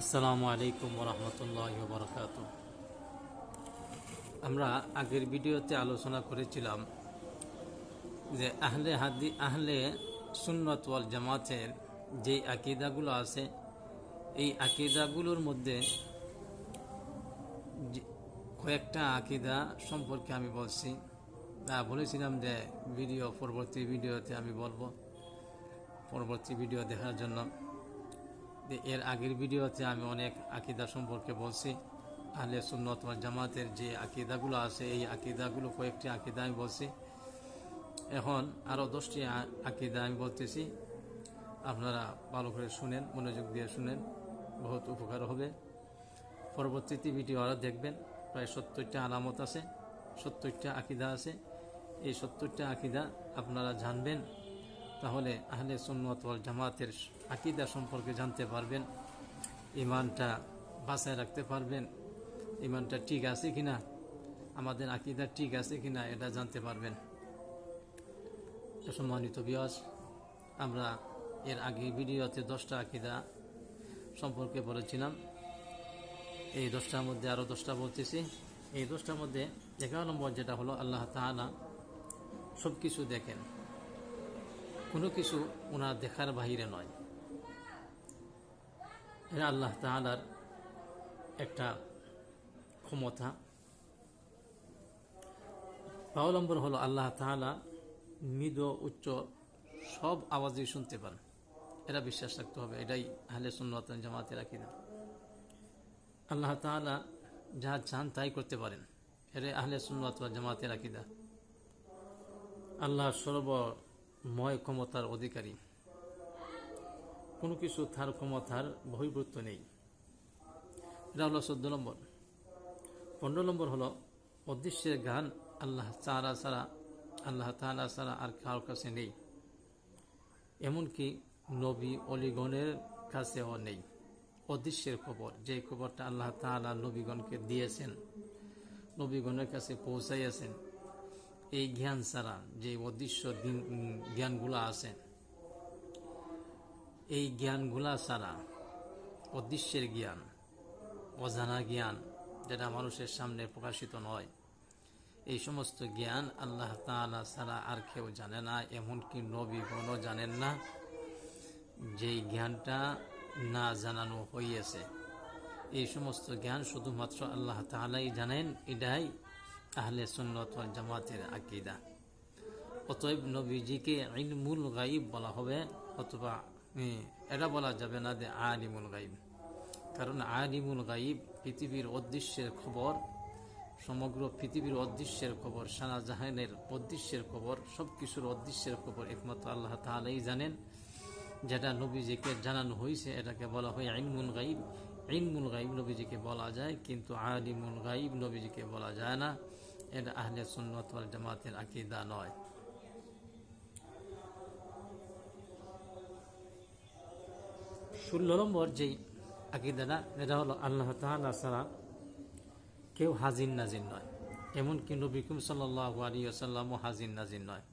আসসালামু আলাইকুম রহমতুল্লাহ বরকাত আমরা আগের ভিডিওতে আলোচনা করেছিলাম যে আহলে হাদি, আহলে সুন্নত ওয়াল জামাতের যে আকিদাগুলো আছে, এই আকিদাগুলোর মধ্যে কয়েকটা আকিদা সম্পর্কে আমি বলছি। বলেছিলাম যে ভিডিও, পরবর্তী ভিডিওতে আমি বলব। পরবর্তী ভিডিও দেখার জন্য। এর আগের ভিডিওতে আমি অনেক আকিদা সম্পর্কে বলছি। আহলে সুন্নত জামাতের যে আকিদাগুলো আছে, এই আকিদাগুলো কয়েকটি আকিদা আমি বলছি। এখন আরও দশটি আকিদা আমি বলতেছি। আপনারা ভালো করে শুনেন, মনোযোগ দিয়ে শুনেন, বহুত উপকার হবে। পরবর্তীতে ভিডিও আরও দেখবেন, প্রায় সত্তরটা আলামত আছে, সত্তরটা আকিদা আছে। এই সত্তরটা আকিদা আপনারা জানবেন, তাহলে আহলে সুন্নত জামাতের আকিদা সম্পর্কে জানতে পারবেন, ইমানটা বাঁচায় রাখতে পারবেন, ইমানটা ঠিক আছে কিনা, আমাদের আকিদা ঠিক আছে কিনা এটা জানতে পারবেন। সম্মানিত বিয়াস আমরা এর আগে ভিডিওতে দশটা আকিদা সম্পর্কে বলেছিলাম এই দশটার মধ্যে আরও দশটা বলতেছি। এই দশটার মধ্যে এগারো নম্বর যেটা হলো, আল্লাহ তাআলা সব কিছু দেখেন। কোনো কিছু ওনার দেখার বাহিরে নয়। এটা আল্লাহ তাআলার একটা ক্ষমতা। নম্বর হলো আল্লাহ তাআলা মৃদ, উচ্চ সব আওয়াজই শুনতে পান। এটা বিশ্বাস রাখতে হবে, এটাই আহলে সুন্নত জামাতের আকিদা। আল্লাহ তাআলা যা চান তাই করতে পারেন এটা আহলে সুন্নত ওয়াল জামাতের আকিদা। আল্লাহ সর্বময় ক্ষমতার অধিকারী। কোনো কিছু তার ক্ষমতার বহির্ভূত নেই। এটা হলো চোদ্দ নম্বর। পনেরো নম্বর হলো, অদৃশ্যের গান আল্লাহ চারা ছাড়া, আল্লাহ তালা ছাড়া আর কারোর কাছে নেই। এমনকি নবী অলিগণের কাছেও নেই। অদৃশ্যের খবর, যে খবরটা আল্লাহ তালা নবীগণকে দিয়েছেন, নবীগণের কাছে পৌঁছাইয়াছেন, এই জ্ঞান ছাড়া যে অদৃশ্য জ্ঞানগুলো আছে এই জ্ঞানগুলা ছাড়া অদৃশ্যের জ্ঞান, অজানা জ্ঞান যেটা মানুষের সামনে প্রকাশিত নয়। এই সমস্ত জ্ঞান আল্লাহ তাআলা ছাড়া আর কেউ জানে না, এমনকি নবীগণও জানেন না, যেই জ্ঞানটা না জানানো হইয়াছে। এই সমস্ত জ্ঞান শুধুমাত্র আল্লাহ তাআলাই জানেন, এটাই আহলে সুন্নত জামাতের আকিদা। অতএব নবীজিকে ইলমুল গাইব বলা হবে, অথবা এটা বলা যাবে না যে আলিমুল গাইব কারণ আলিমুল গাইব পৃথিবীর অদৃশ্যের খবর, সমগ্র পৃথিবীর অদৃশ্যের খবর সানা জাহানের অদৃশ্যের খবর সব কিছুর অদৃশ্যের খবর একমাত্র আল্লাহ তাআলাই জানেন। যেটা নবীজিকে জানানো হয়েছে, এটাকে বলা হয় আইনমুল গাইব আইনমুল গাইব নবীজিকে বলা যায়, কিন্তু আলিমুল গাইব নবীজিকে বলা যায় না। এটা আহলে সুন্নত ওয়াল জামাতের আকিদা নয়। ষোলো নম্বর যেই আকিদাটা, এটা হলো আল্লাহ তাআলা ছাড়া কেউ হাজির নাজির নয়। এমনকি নবিকুম সাল্লাহ আলী আসাল্লামও হাজির নাজির নয়।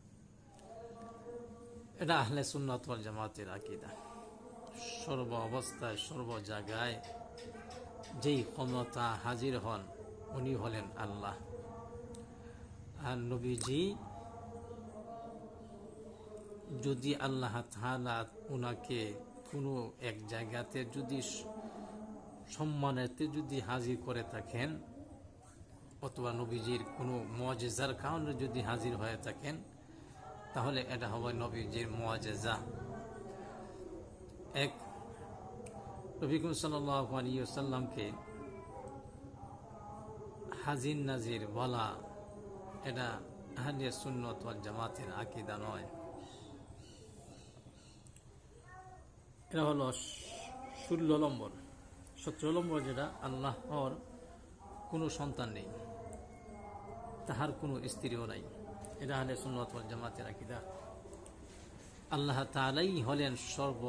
এটা আহলে সুন্নত জামাতের আকিদা। সর্ব অবস্থায়, সর্ব জায়গায় যেই ক্ষমতা হাজির হন, উনি হলেন আল্লাহ। আর নবীজি যদি আল্লাহ তাআলা উনাকে কোনো এক জায়গাতে যদি সম্মানেতে যদি হাজির করে থাকেন, অথবা নবীজির কোনো মজেজার কারণে যদি হাজির হয়ে থাকেন, তাহলে এটা হবে নবীজির মজেজা এক নবীকুম সাল্লামকে হাজির নাজির বলা এটা আহলিয়া সুন্নত জামাতের আকিদা নয়। এটা হলো ষোলো নম্বর। সতেরো নম্বর যেটা, আল্লাহর কোনো সন্তান নেই, তাহার কোনো স্ত্রীও নাই। এটা হলে সুন্নত ওয়াল জামাতের আকিদা। আল্লাহ তালাই হলেন সর্ব,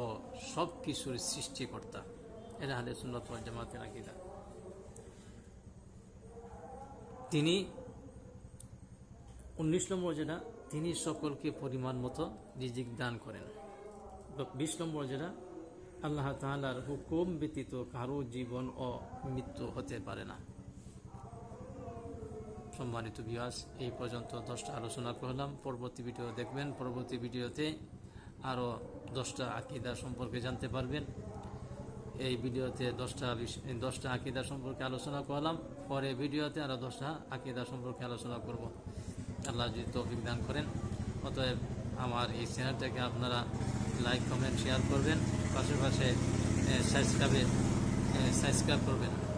সব কিছুর সৃষ্টিকর্তা। এটা হলে সুন্নত ওয়াল জামাতের আকিদা। তিনি উনিশ নম্বর যেটা, তিনি সকলকে পরিমাণ মতো রিজিক দান করেন। বিশ নম্বর যেটা আল্লাহ তাআলার হুকুম ব্যতীত কারও জীবন ও মৃত্যু হতে পারে না। সম্মানিত বিয়াস এই পর্যন্ত দশটা আলোচনা করলাম। পরবর্তী ভিডিও দেখবেন। পরবর্তী ভিডিওতে আরও দশটা আকিদা সম্পর্কে জানতে পারবেন। এই ভিডিওতে দশটা দশটা আকিদা সম্পর্কে আলোচনা করলাম। পরে ভিডিওতে আরও দশটা আকিদা সম্পর্কে আলোচনা করব। আল্লাহ যদি তৌফিক দান করেন। অতএব আমার এই চ্যানেলটাকে আপনারা লাইক কমেন্ট শেয়ার করবেন। পাশে পাশে সাবস্ক্রাইবে সাবস্ক্রাইব করবেন।